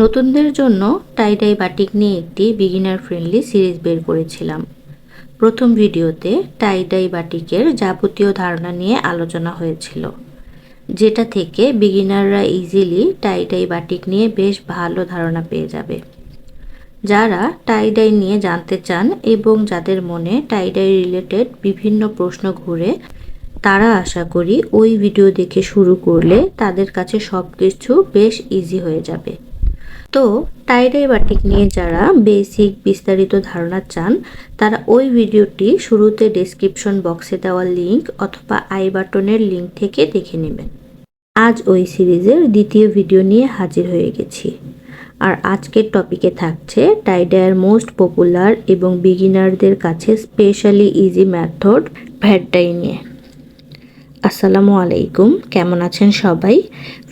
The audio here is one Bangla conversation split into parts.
নতুনদের জন্য টাই টাইডাই বাটিক নিয়ে একটি বিগিনার ফ্রেন্ডলি সিরিজ বের করেছিলাম। প্রথম ভিডিওতে টাই টাইডাই বাটিকের যাবতীয় ধারণা নিয়ে আলোচনা হয়েছিল, যেটা থেকে বিগিনাররা easily tie tie dye batik নিয়ে বেশ ভালো ধারণা পেয়ে যাবে। যারা টাই টাইডাই নিয়ে জানতে চান এবং যাদের মনে টাইডাই রিলেটেড বিভিন্ন প্রশ্ন ঘুরে, তারা আশা করি ওই ভিডিও দেখে শুরু করলে তাদের কাছে সব কিছু বেশ ইজি হয়ে যাবে। তো টাইডাই বাটিক নিয়ে যারা বেসিক বিস্তারিত ধারণা চান, তারা ওই ভিডিওটি শুরুতে ডেসক্রিপশন বক্সে দেওয়া লিংক অথবা আই বাটনের লিংক থেকে দেখে নেবেন। আজ ওই সিরিজের দ্বিতীয় ভিডিও নিয়ে হাজির হয়ে গেছি। আর আজকের টপিকে থাকছে টাইডায়ের মোস্ট পপুলার এবং বিগিনারদের কাছে স্পেশালি ইজি ম্যাথড ভ্যাডটাই নিয়ে। আসসালামু আলাইকুম, কেমন আছেন সবাই?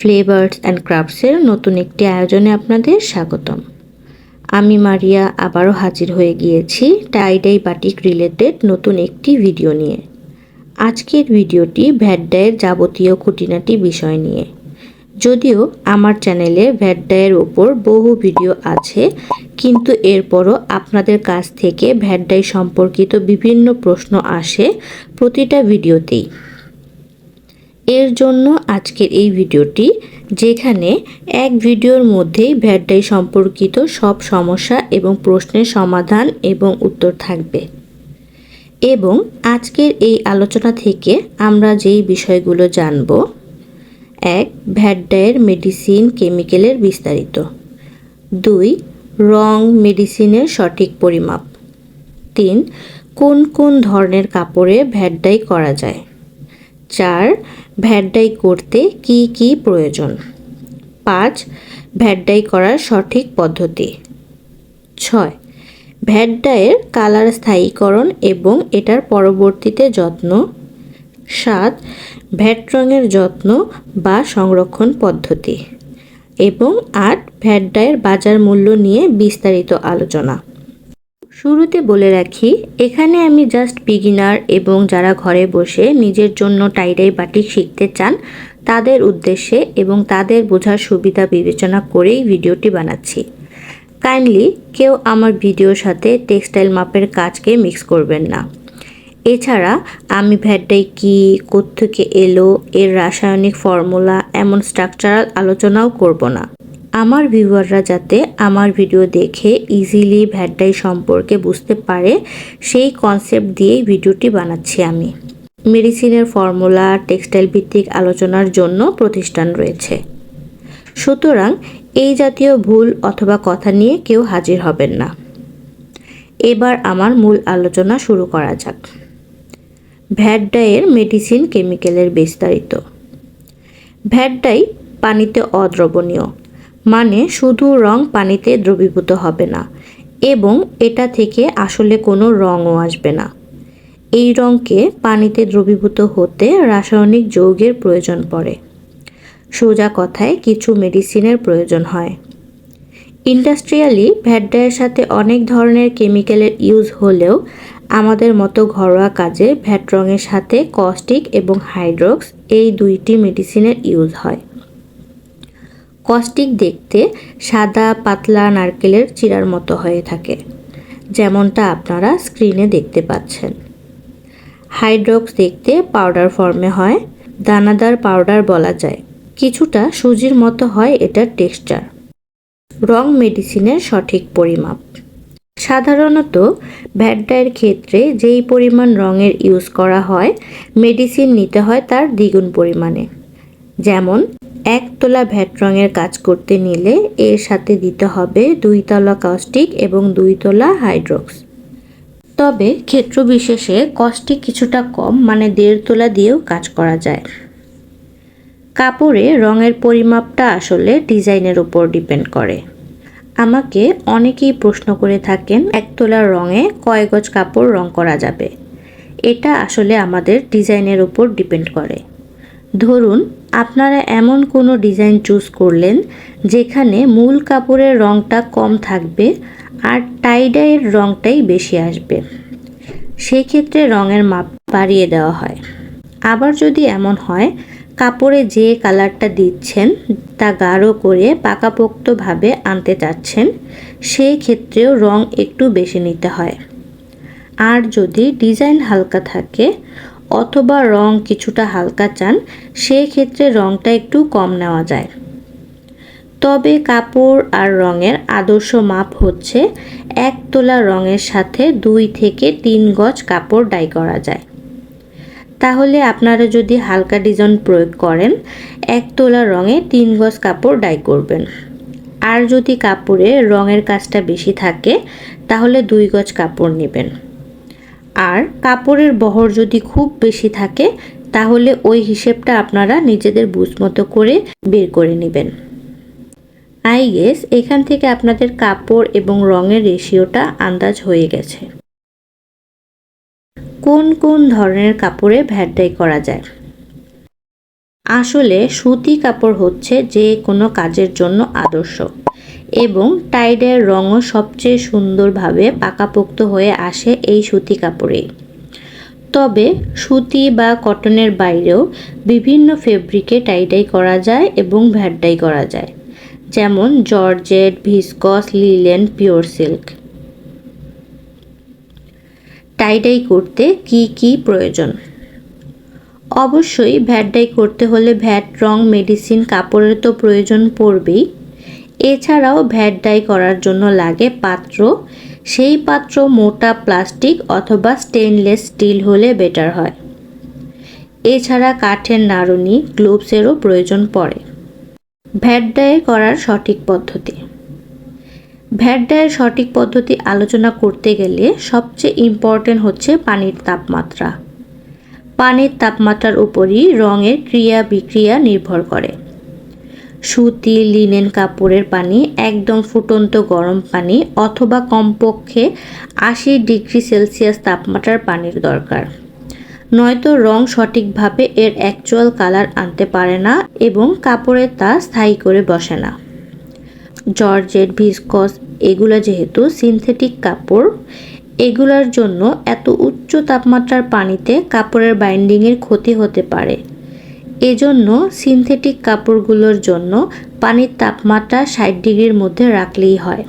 ফ্লেভার্স অ্যান্ড ক্রাফটসের নতুন একটি আয়োজনে আপনাদের স্বাগতম। আমি মারিয়া, আবারও হাজির হয়ে গিয়েছি টাইডাই বাটিক রিলেটেড নতুন একটি ভিডিও নিয়ে। আজকের ভিডিওটি ভ্যাডডায়ের যাবতীয় খুঁটিনাটি বিষয় নিয়ে। যদিও আমার চ্যানেলে ভ্যাডডায়ের ওপর বহু ভিডিও আছে, কিন্তু এরপরও আপনাদের কাছ থেকে ভ্যাডডাই সম্পর্কিত বিভিন্ন প্রশ্ন আসে প্রতিটা ভিডিওতেই এর জন্য আজকের এই ভিডিওটি, যেখানে এক ভিডিওর মধ্যেই ভ্যাডাই সম্পর্কিত সব সমস্যা এবং প্রশ্নের সমাধান এবং উত্তর থাকবে। এবং আজকের এই আলোচনা থেকে আমরা যেই বিষয়গুলো জানব, এক ভ্যাডায়ের মেডিসিন কেমিক্যালের বিস্তারিত। দুই, রং মেডিসিনের সঠিক পরিমাপ। তিন, কোন কোন ধরনের কাপড়ে ভ্যাডাই করা যায়। চার ভ্যাডডাই করতে কি কি প্রয়োজন? পাঁচ ভ্যাডডাই করার সঠিক পদ্ধতি। ছয় ভ্যাডডায়ের কালার স্থায়ীকরণ এবং এটার পরবর্তীতে যত্ন। সাত, ভ্যাট রঙের যত্ন বা সংরক্ষণ পদ্ধতি। এবং আট ভ্যাডডায়ের বাজার মূল্য নিয়ে বিস্তারিত আলোচনা। শুরুতে বলে রাখি, এখানে আমি জাস্ট বিগিনার এবং যারা ঘরে বসে নিজের জন্য টাইডাই বাটিক শিখতে চান, তাদের উদ্দেশ্যে এবং তাদের বোঝার সুবিধা বিবেচনা করেই ভিডিওটি বানাচ্ছি। কাইন্ডলি কেউ আমার ভিডিওর সাথে টেক্সটাইল মাপের কাজকে মিক্স করবেন না। এছাড়া আমি ভ্যাডাই কী, কোত্থেকে এলো, এর রাসায়নিক ফর্মুলা এমন স্ট্রাকচারাল আলোচনাও করব না। আমার ভিউয়াররা যাতে আমার ভিডিও দেখে ইজিলি ভ্যাডাই সম্পর্কে বুঝতে পারে, সেই কনসেপ্ট দিয়েই ভিডিওটি বানাচ্ছি আমি। মেডিসিনের ফর্মুলা টেক্সটাইল ভিত্তিক আলোচনার জন্য প্রতিষ্ঠান রয়েছে। সুতরাং এই জাতীয় ভুল অথবা কথা নিয়ে কেউ হাজির হবেন না। এবার আমার মূল আলোচনা শুরু করা যাক। ভ্যাডডাইয়ের মেডিসিন কেমিক্যালের বিস্তারিত। ভ্যাডডাই পানিতে অদ্রবণীয়। মানে শুধু রং পানিতে দ্রবীভূত হবে না, এবং এটা থেকে আসলে কোনো রঙও আসবে না। এই রঙকে পানিতে দ্রবীভূত হতে রাসায়নিক যৌগের প্রয়োজন পড়ে। সোজা কথায় কিছু মেডিসিনের প্রয়োজন হয়। ইন্ডাস্ট্রিয়ালি ভ্যাডডায়ের সাথে অনেক ধরনের কেমিক্যালের ইউজ হলেও আমাদের মতো ঘরোয়া কাজে ভ্যাট রঙের সাথে কস্টিক এবং হাইড্রক্স এই দুইটি মেডিসিনের ইউজ হয়। কস্টিক দেখতে সাদা, পাতলা নারকেলের চিরার মতো হয়ে থাকে। যেমনটা আপনারা স্ক্রিনে দেখতে পাচ্ছেন। হাইড্রক্স দেখতে পাউডার ফর্মে হয়। দানাদার পাউডার বলা যায়। কিছুটা সুজির মতো হয় এটার টেক্সচার রং মেডিসিনের সঠিক পরিমাপ। সাধারণত ভ্যাডডায়ের ক্ষেত্রে যেই পরিমাণ রঙের ইউজ করা হয় মেডিসিন নিতে হয় তার দ্বিগুণ পরিমাণে। যেমন এক তোলা ভ্যাট রঙের কাজ করতে নিলে এর সাথে দিতে হবে দুই তলা কস্টিক এবং দুই তোলা হাইড্রক্স তবে ক্ষেত্র বিশেষে কস্টিক কিছুটা কম মানে দেড় তোলা দিয়েও কাজ করা যায়। কাপড়ে রঙের পরিমাপটা আসলে ডিজাইনের উপর ডিপেন্ড করে। আমাকে অনেকেই প্রশ্ন করে থাকেন এক তোলার রঙে কয় গজ কাপড় রং করা যাবে? এটা আসলে আমাদের ডিজাইনের উপর ডিপেন্ড করে। ধরুন আপনারা এমন কোনো ডিজাইন চুজ করলেন যেখানে মূল কাপড়ের রঙটা কম থাকবে আর টাইডাইয়ের রঙটাই বেশি আসবে? সেক্ষেত্রে রঙের মাপ বাড়িয়ে দেওয়া হয়। আবার যদি এমন হয়, কাপড়ে যে কালারটা দিচ্ছেন তা গাঢ় করে পাকাপোক্তভাবে আনতে চাচ্ছেন সেই ক্ষেত্রেও রং একটু বেশি নিতে হয়। আর যদি ডিজাইন হালকা থাকে অথবা রং কিছুটা হালকা চান সেই ক্ষেত্রে রংটা একটু কম নেওয়া যায়। তবে কাপড় আর রঙের আদর্শ মাপ হচ্ছে, এক তোলা রঙের সাথে দুই থেকে তিন গজ কাপড় ডাই করা যায়। তাহলে আপনারা যদি হালকা ডিজাইন প্রয়োগ করেন, এক তোলা রঙে তিন গজ কাপড় ডাই করবেন। আর যদি কাপড়ে রঙের কাজটা বেশি থাকে, তাহলে দুই গজ কাপড় নেবেন। আর কাপড়ের বহর যদি খুব বেশি থাকে, তাহলে ওই হিসেবটা আপনারা নিজেদের বুঝ মতো করে বের করে নেবেন। আই গেস, এখান থেকে আপনাদের কাপড় এবং রঙের রেশিওটা আন্দাজ হয়ে গেছে। কোন কোন ধরনের কাপড়ে ভ্যাট করা যায়? আসলে সুতি কাপড় হচ্ছে যে কোনো কাজের জন্য আদর্শ। এবং টাইডের রঙও সবচেয়ে সুন্দরভাবে পাকাপোক্ত হয়ে আসে এই সুতি কাপড়েই তবে সুতি বা কটনের বাইরেও বিভিন্ন ফেব্রিকে টাইডাই করা যায় এবং ভ্যাটডাই করা যায়, যেমন georgette, viscose, linen, pure silk. Tie dye করতে কি কি প্রয়োজন? অবশ্যই ভ্যাট ডাই করতে হলে ভ্যাট, রং, মেডিসিন, কাপড়ের তো প্রয়োজন পড়বেই। এছাড়াও ভ্যাট ডাই করার জন্য লাগে পাত্র। সেই পাত্র মোটা প্লাস্টিক অথবা স্টেনলেস স্টিল হলে বেটার হয়। এছাড়া কাঠের নাড়ুনি গ্লোভসেরও প্রয়োজন পড়ে। ভ্যাট ডাই করার সঠিক পদ্ধতি। ভ্যাট ডায়ের সঠিক পদ্ধতি আলোচনা করতে গেলে সবচেয়ে ইম্পর্টেন্ট হচ্ছে পানির তাপমাত্রা। পানির তাপমাত্রার উপরই রঙের ক্রিয়া বিক্রিয়া নির্ভর করে। সুতি লিনেন কাপড়ের পানি, একদম ফুটন্ত গরম পানি অথবা কমপক্ষে আশি ডিগ্রি সেলসিয়াস তাপমাত্রার পানির দরকার। নয়তো রং সঠিকভাবে এর অ্যাকচুয়াল কালার আনতে পারে না এবং কাপড়ে তা স্থায়ী করে বসে না। জর্জেট, ভিসকস, এগুলো যেহেতু সিনথেটিক কাপড়, এগুলোর জন্য এত উচ্চ তাপমাত্রার পানিতে কাপড়ের বাইন্ডিংয়ের ক্ষতি হতে পারে। এজন্য সিনথেটিক কাপড়গুলোর জন্য পানির তাপমাত্রা ষাট ডিগ্রির মধ্যে রাখলেই হয়।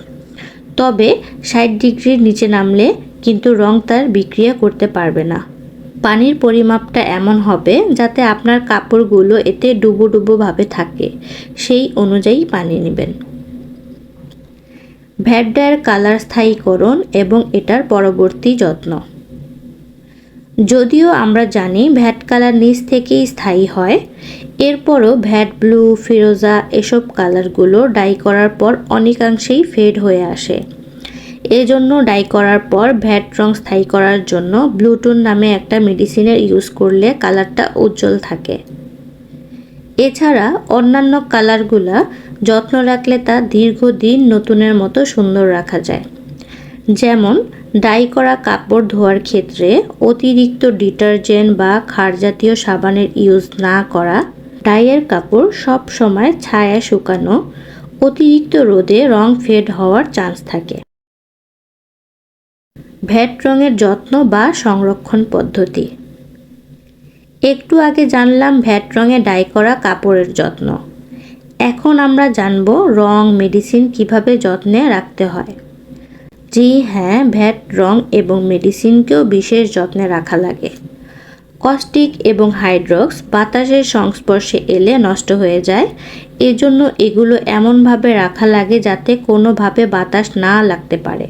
তবে ষাট ডিগ্রির নিচে নামলে কিন্তু রং তার বিক্রিয়া করতে পারবে না। পানির পরিমাপটা এমন হবে যাতে আপনার কাপড়গুলো এতে ডুবো ডুবোভাবে থাকে। সেই অনুযায়ী পানি নেবেন। ভ্যাডডায়ের কালার স্থায়ীকরণ এবং এটার পরবর্তী যত্ন। যদিও আমরা জানি ভ্যাট কালার নিচ থেকেই স্থায়ী হয়, এরপরও ভ্যাট ব্লু, ফিরোজা এসব কালারগুলো ডাই করার পর অনেকাংশেই ফেড হয়ে আসে। এজন্য ডাই করার পর ভ্যাট রং স্থায়ী করার জন্য ব্লুটুন নামে একটা মেডিসিনের ইউজ করলে কালারটা উজ্জ্বল থাকে। এছাড়া অন্যান্য কালারগুলা যত্ন রাখলে তা দীর্ঘদিন নতুনের মতো সুন্দর রাখা যায়। যেমন ডাই করা কাপড় ধোয়ার ক্ষেত্রে অতিরিক্ত ডিটারজেন্ট বা খার জাতীয় সাবানের ইউজ না করা ডাইয়ের কাপড় সব সময় ছায়া শুকানো, অতিরিক্ত রোদে রং ফেড হওয়ার চান্স থাকে। ভ্যাট রঙের যত্ন বা সংরক্ষণ পদ্ধতি। একটু আগে জানলাম ভ্যাট রঙে ডাই করা কাপড়ের যত্ন। এখন আমরা জানব রং, মেডিসিন কীভাবে যত্নে রাখতে হয়। জি হ্যাঁ ভ্যাট, রং এবং মেডিসিনকেও বিশেষ যত্নে রাখা লাগে। কস্টিক এবং হাইড্রক্স বাতাসের সংস্পর্শে এলে নষ্ট হয়ে যায়। এজন্য এগুলো এমনভাবে রাখা লাগে যাতে কোনোভাবে বাতাস না লাগতে পারে।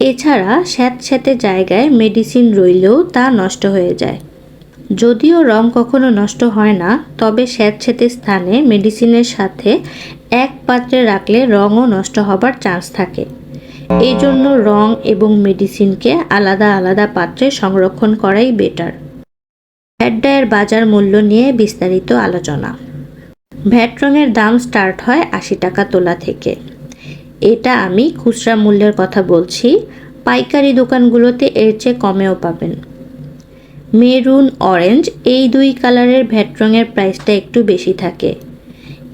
এছাড়া স্যাঁতস্যাঁতে জায়গায় মেডিসিন রইলেও তা নষ্ট হয়ে যায়। যদিও রং কখনো নষ্ট হয় না, তবে স্যাঁতস্যাঁতে স্থানে মেডিসিনের সাথে এক পাত্রে রাখলে রঙও নষ্ট হবার চান্স থাকে। এই জন্য রং এবং মেডিসিনকে আলাদা আলাদা পাত্রে সংরক্ষণ করাই বেটার। ভ্যাট ডায়ের বাজার মূল্য নিয়ে বিস্তারিত আলোচনা। ভ্যাট রঙের দাম স্টার্ট হয় আশি টাকা তোলা থেকে। এটা আমি খুচরা মূল্যের কথা বলছি, পাইকারি দোকানগুলোতে এর চেয়ে কমেও পাবেন। মেরুন, অরেঞ্জ এই দুই কালারের ভ্যাট রঙের প্রাইসটা একটু বেশি থাকে।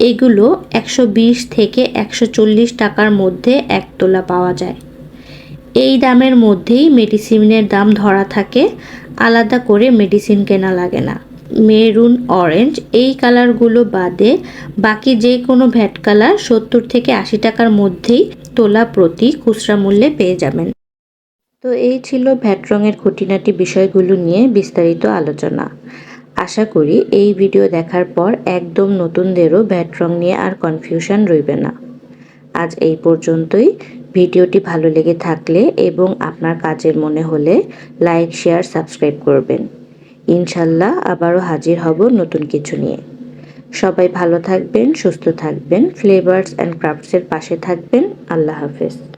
এগুলো একশো বিশ থেকে একশো চল্লিশ টাকার মধ্যে এক তোলা পাওয়া যায়। এই দামের মধ্যেই মেডিসিনের দাম ধরা থাকে, আলাদা করে মেডিসিন কেনা লাগে না। মেরুন, অরেঞ্জ এই কালারগুলো বাদে বাকি যে কোনো ভ্যাট কালার সত্তর থেকে আশি টাকার মধ্যেই তোলা প্রতি খুচরা মূল্যে পেয়ে যাবেন। তো এই ছিল ভ্যাট রঙের খুঁটিনাটি বিষয়গুলো নিয়ে বিস্তারিত আলোচনা। আশা করি এই ভিডিও দেখার পর একদম নতুনদেরও ব্যাট রং নিয়ে আর কনফিউশন রইবে না। আজ এই পর্যন্তই। ভিডিওটি ভালো লেগে থাকলে এবং আপনার কাজের মনে হলে লাইক শেয়ার সাবস্ক্রাইব করবেন। ইনশাল্লাহ আবারও হাজির হব নতুন কিছু নিয়ে। সবাই ভালো থাকবেন, সুস্থ থাকবেন ফ্লেভার্স অ্যান্ড ক্রাফটসের পাশে থাকবেন। আল্লাহ হাফেজ।